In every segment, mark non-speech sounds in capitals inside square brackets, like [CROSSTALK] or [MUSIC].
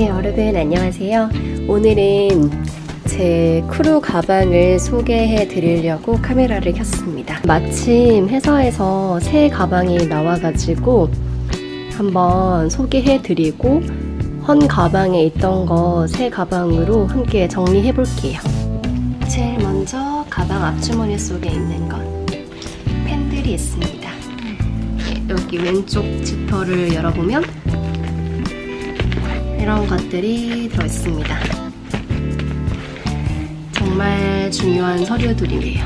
네, 여러분 안녕하세요. 오늘은 제 크루 가방을 소개해 드리려고 카메라를 켰습니다. 마침 회사에서 새 가방이 나와가지고 한번 소개해 드리고 헌 가방에 있던 거 새 가방으로 함께 정리해 볼게요. 제일 먼저 가방 앞주머니 속에 있는 건 펜들이 있습니다. 네, 여기 왼쪽 지퍼를 열어보면 이런 것들이 들어있습니다. 정말 중요한 서류들이네요.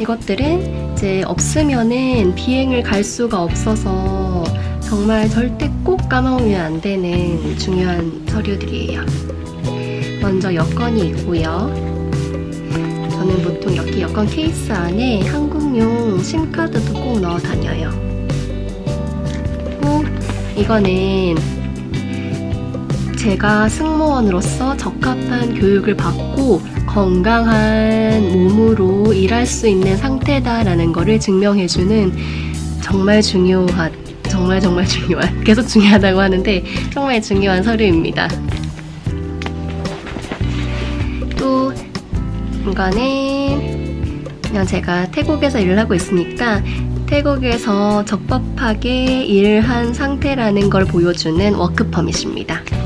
이것들은 이제 없으면은 비행을 갈 수가 없어서 정말 절대 꼭 까먹으면 안 되는 중요한 서류들이에요. 먼저 여권이 있고요. 저는 보통 여기 여권 케이스 안에 한국용 심카드도 꼭 넣어 다녀요. 그리고 이거는 제가 승무원으로서 적합한 교육을 받고 건강한 몸으로 일할 수 있는 상태다라는 것을 증명해주는 정말 중요한, 정말 정말 [LAUGHS] 중요한, 계속 중요하다고 하는데 정말 중요한 서류입니다. 또 이거는 그냥 제가 태국에서 일을 하고 있으니까 태국에서 적법하게 일을 한 상태라는 걸 보여주는 워크퍼밋입니다.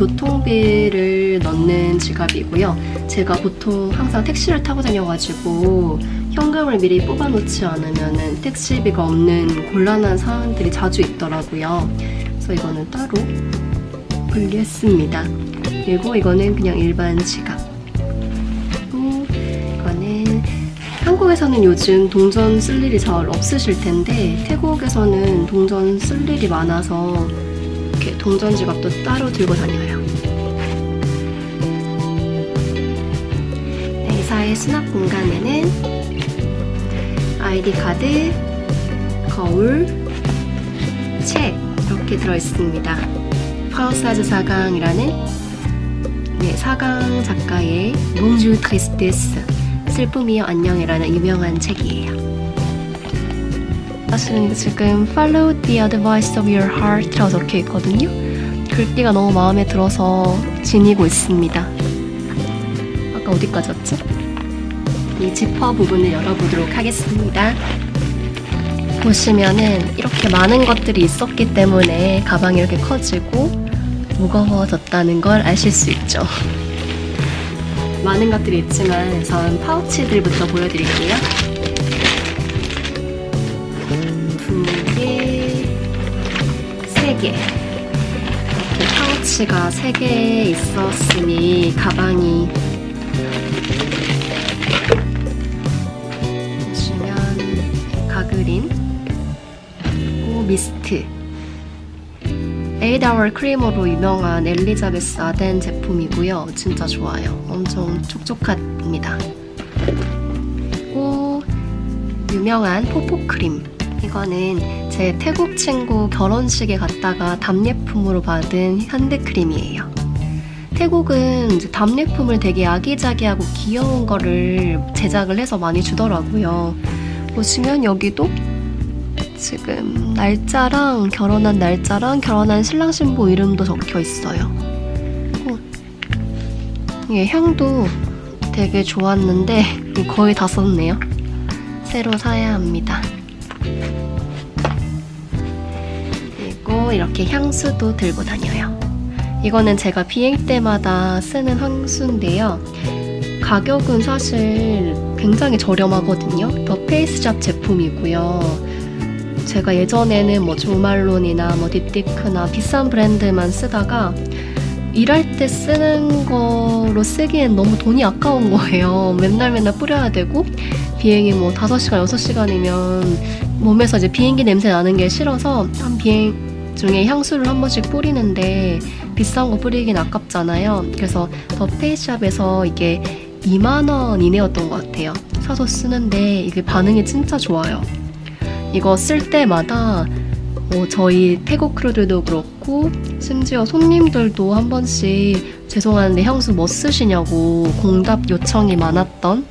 교통비를 넣는 지갑이고요. 제가 보통 항상 택시를 타고 다녀가지고 현금을 미리 뽑아놓지 않으면 택시비가 없는 곤란한 상황들이 자주 있더라고요. 그래서 이거는 따로 분리했습니다. 그리고 이거는 그냥 일반 지갑. 이거는 한국에서는 요즘 동전 쓸 일이 잘 없으실 텐데 태국에서는 동전 쓸 일이 많아서 동전 지갑도 따로 들고 다녀요. 네, 회사의 수납 공간에는 아이디 카드, 거울, 책 이렇게 들어 있습니다. 파우사즈 사강이라는 네, 사강 작가의 몽주 트리스테스 슬픔이여 안녕이라는 유명한 책이에요. 사실은 지금 Follow the advice of your heart라고 적혀 있거든요. 글귀가 너무 마음에 들어서 지니고 있습니다. 아까 어디까지였지? 이 지퍼 부분을 열어보도록 하겠습니다. 보시면은 이렇게 많은 것들이 있었기 때문에 가방이 이렇게 커지고 무거워졌다는 걸 아실 수 있죠. 많은 것들이 있지만 전 파우치들부터 보여드릴게요. 3개. 이렇게 파우치가 3개 있었으니 가방이 주면 가그린 그리고 미스트. 에이다월 크리머로 유명한 엘리자베스 아덴 제품이고요. 진짜 좋아요. 엄청 촉촉합니다. 그리고 유명한 포포크림. 이거는 제 태국 친구 결혼식에 갔다가 답례품으로 받은 핸드크림이에요. 태국은 답례품을 되게 아기자기하고 귀여운 거를 제작을 해서 많이 주더라고요. 보시면 여기도 지금 날짜랑 결혼한 날짜랑 결혼한 신랑 신부 이름도 적혀 있어요. 어, 이게 향도 되게 좋았는데 거의 다 썼네요. 새로 사야 합니다. 그리고 이렇게 향수도 들고 다녀요. 이거는 제가 비행 때마다 쓰는 향수인데요. 가격은 사실 굉장히 저렴하거든요. 더 페이스샵 제품이고요. 제가 예전에는 뭐 조말론이나 뭐 딥디크나 비싼 브랜드만 쓰다가 일할 때 쓰는 거로 쓰기엔 너무 돈이 아까운 거예요. 맨날 맨날 뿌려야 되고 비행이 뭐 5시간, 6시간이면 몸에서 이제 비행기 냄새 나는 게 싫어서 한 비행 중에 향수를 한 번씩 뿌리는데 비싼 거 뿌리긴 아깝잖아요. 그래서 더 페이스샵에서 이게 2만원 이내였던 것 같아요. 사서 쓰는데 이게 반응이 진짜 좋아요. 이거 쓸 때마다 뭐 저희 태국 크루들도 그렇고 심지어 손님들도 한 번씩 죄송한데 향수 뭐 쓰시냐고 공답 요청이 많았던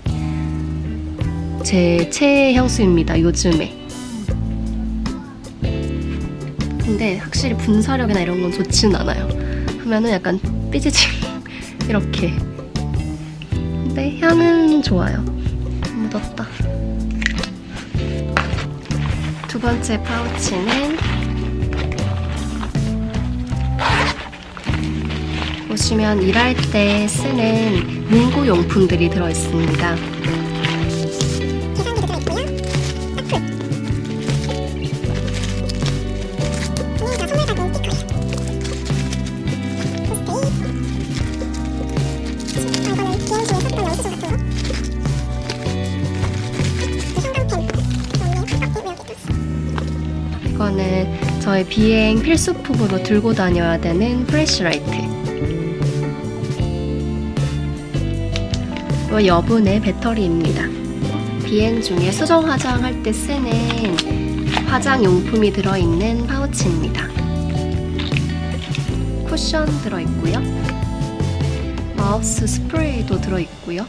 제 최애 향수입니다 요즘에 싶은데 확실히 분사력이나 이런 건 좋지는 않아요. 보면은 약간 삐지직 [LAUGHS] 이렇게. 근데 향은 좋아요. 묻었다. 두 번째 파우치는 보시면 일할 때 쓰는 문구 용품들이 들어 있습니다. 이거는 저의 비행 필수품으로 들고 다녀야 되는 프레시라이트. 이 여분의 배터리입니다. 비행 중에 수정 화장할 때 쓰는 화장 용품이 들어있는 파우치입니다. 쿠션 들어있고요. 마우스 스프레이도 들어있고요.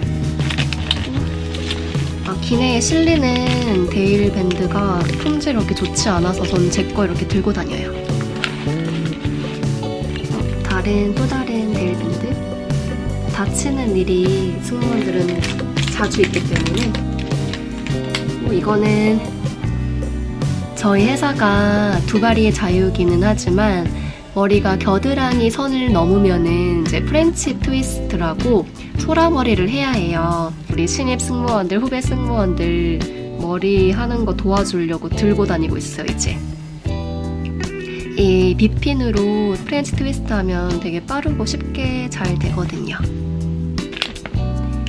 아, 기내에 실리는 데일 밴드가 품질이 그렇게 좋지 않아서 저는 제거 이렇게 들고 다녀요. 어, 다른 또 다른 데일 밴드 다치는 일이 승무원들은 자주 있기 때문에 뭐 이거는 저희 회사가 두바리의 자유기는 하지만 머리가 겨드랑이 선을 넘으면은 이제 프렌치 트위스트라고 소라머리를 해야 해요. 우리 신입 승무원들, 후배 승무원들 머리 하는 거 도와주려고 들고 다니고 있어요, 이제. 이 빗핀으로 프렌치 트위스트 하면 되게 빠르고 쉽게 잘 되거든요.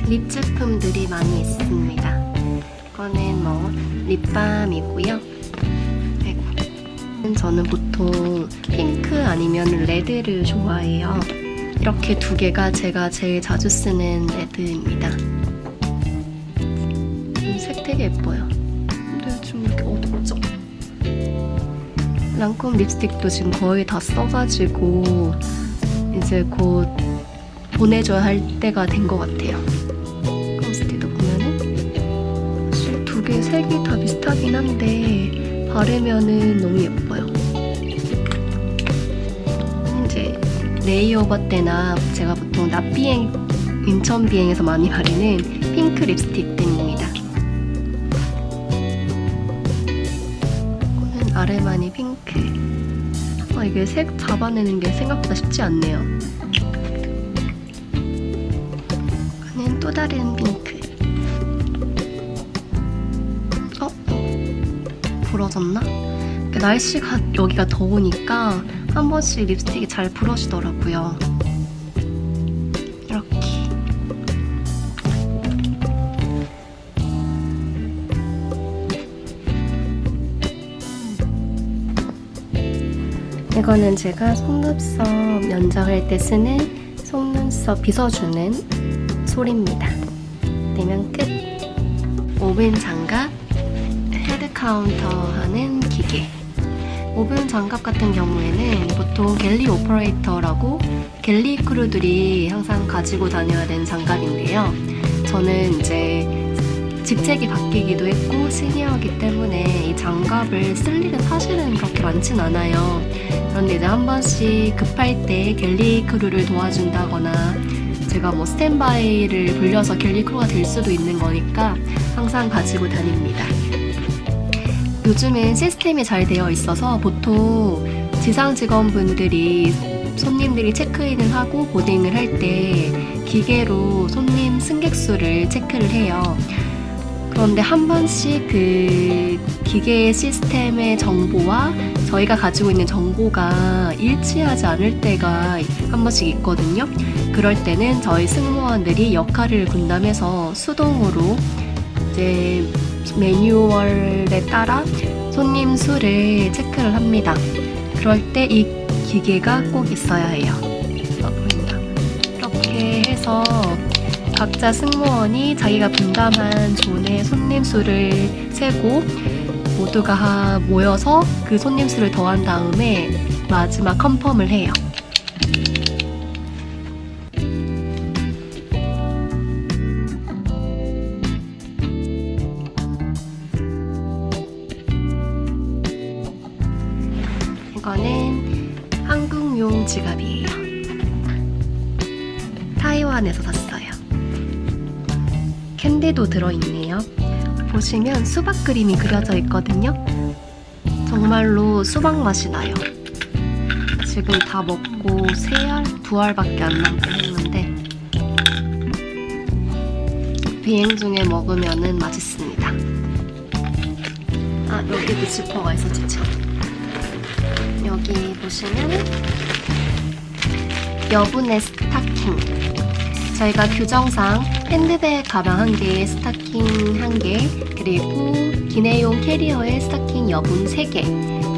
립 제품들이 많이 있습니다. 이거는 뭐 립밤이고요. 저는 보통 핑크 아니면 레드를 좋아해요. 이렇게 두 개가 제가 제일 자주 쓰는 레드입니다. 음, 색 되게 예뻐요. 근데 좀 이렇게 어둡죠? 랑콤 립스틱도 지금 거의 다 써가지고 이제 곧 보내줘야 할 때가 된 것 같아요. 컴스티도 보면은 사실 두 개 색이 다 비슷하긴 한데 바르면은 너무 예뻐요. 이제 레이오버 때나 제가 보통 낮 비행, 인천 비행에서 많이 바르는 핑크 립스틱들입니다. 이거는 아르마니 핑크. 아, 이게 색 잡아내는 게 생각보다 쉽지 않네요. 이거는 또 다른 핑크. 부러졌나? 날씨가 여기가 더우니까 한 번씩 립스틱이 잘 부러지더라고요. 이렇게. 이거는 제가 속눈썹 연장할 때 쓰는 속눈썹 빗어주는 솔입니다. 되면 끝. 오븐 장갑, 카운터 하는 기계. 오븐 장갑 같은 경우에는 보통 갤리 오퍼레이터라고 갤리 크루들이 항상 가지고 다녀야 되는 장갑인데요. 저는 이제 직책이 바뀌기도 했고 시니어이기 때문에 이 장갑을 쓸 일은 사실은 그렇게 많진 않아요. 그런데 이제 한 번씩 급할 때 갤리 크루를 도와준다거나 제가 뭐 스탠바이를 불려서 갤리 크루가 될 수도 있는 거니까 항상 가지고 다닙니다. 요즘은 시스템이 잘 되어 있어서 보통 지상 직원분들이 손님들이 체크인을 하고 보딩을 할 때 기계로 손님 승객 수를 체크를 해요. 그런데 한 번씩 그 기계 시스템의 정보와 저희가 가지고 있는 정보가 일치하지 않을 때가 한 번씩 있거든요. 그럴 때는 저희 승무원들이 역할을 분담해서 수동으로 이제 매뉴얼에 따라 손님 수를 체크를 합니다. 그럴 때 이 기계가 꼭 있어야 해요. 어, 보인다. 이렇게 해서 각자 승무원이 자기가 분담한 존의 손님 수를 세고 모두가 모여서 그 손님 수를 더한 다음에 마지막 컨펌을 해요. 거는 한국용 지갑이에요. 타이완에서 샀어요. 캔디도 들어있네요. 보시면 수박 그림이 그려져 있거든요. 정말로 수박 맛이 나요. 지금 다 먹고 세 알, 두 알밖에 안 남긴 했는데 비행 중에 먹으면은 맛있습니다. 아 여기도 지퍼가 있었지 참. 여기 보시면 여분의 스타킹. 저희가 규정상 핸드백 가방 한 개에 스타킹 한 개, 그리고 기내용 캐리어에 스타킹 여분 세 개.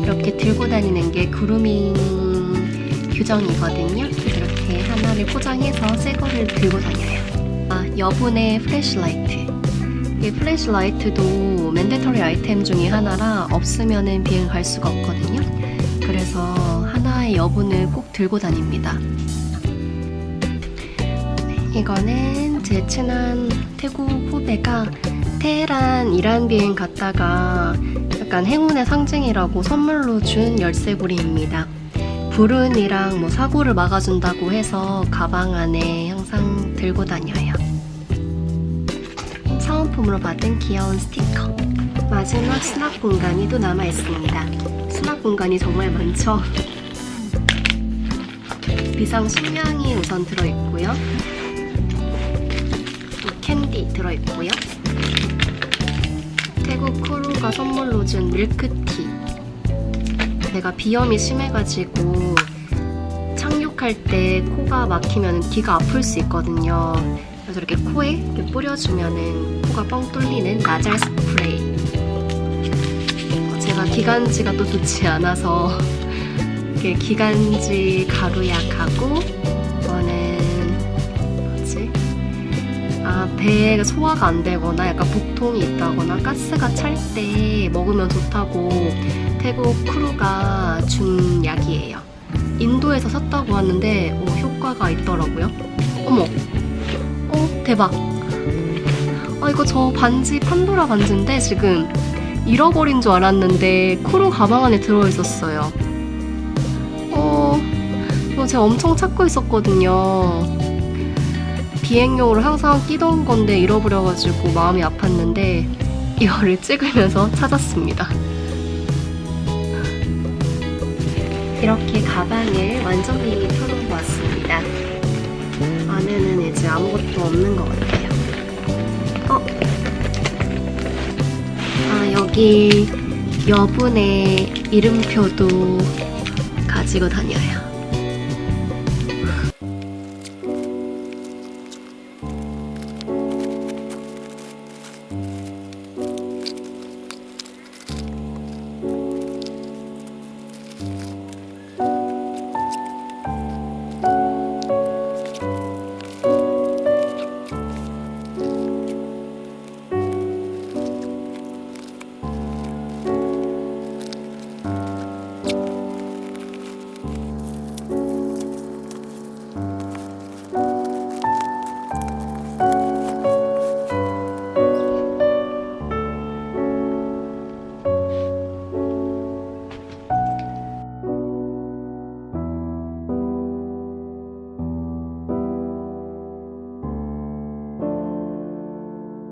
이렇게 들고 다니는 게 그루밍 규정이거든요. 이렇게 하나를 포장해서 새 거를 들고 다녀요. 아, 여분의 플래시라이트. 이 플래시라이트도 맨데터리 아이템 중에 하나라 없으면은 비행 갈 수가 없거든요. 여분을 꼭 들고 다닙니다. 이거는 제 친한 태국 후배가 테헤란 이란 비행 갔다가 약간 행운의 상징이라고 선물로 준 열쇠고리입니다. 불운이랑 뭐 사고를 막아준다고 해서 가방 안에 항상 들고 다녀요. 사은품으로 받은 귀여운 스티커. 마지막 수납 공간이 또 남아 있습니다. 수납 공간이 정말 많죠. 비상 식량이 우선 들어있고요. 이 캔디 들어있고요. 태국 크루가 선물로 준 밀크티. 내가 비염이 심해가지고 착륙할 때 코가 막히면 귀가 아플 수 있거든요. 그래서 이렇게 코에 이렇게 뿌려주면은 코가 뻥 뚫리는 나잘 스프레이. 어, 제가 기관지가 또 좋지 않아서 이렇게 기관지 가루약하고 이거는 뭐지? 아 배에 소화가 안 되거나 약간 복통이 있다거나 가스가 찰 때 먹으면 좋다고 태국 크루가 준 약이에요. 인도에서 샀다고 하는데 어, 효과가 있더라고요. 어머, 어 대박. 아 이거 저 반지 판도라 반지인데 지금 잃어버린 줄 알았는데 크루 가방 안에 들어 있었어요. 어, 이거 제가 엄청 찾고 있었거든요. 비행용으로 항상 끼던 건데 잃어버려가지고 마음이 아팠는데 이거를 찍으면서 [LAUGHS] 찾았습니다. 이렇게 가방을 완전히 펴놓고 왔습니다. 안에는 이제 아무것도 없는 것 같아요. 어? 아, 여기 여분의 이름표도 가지고 다녀요.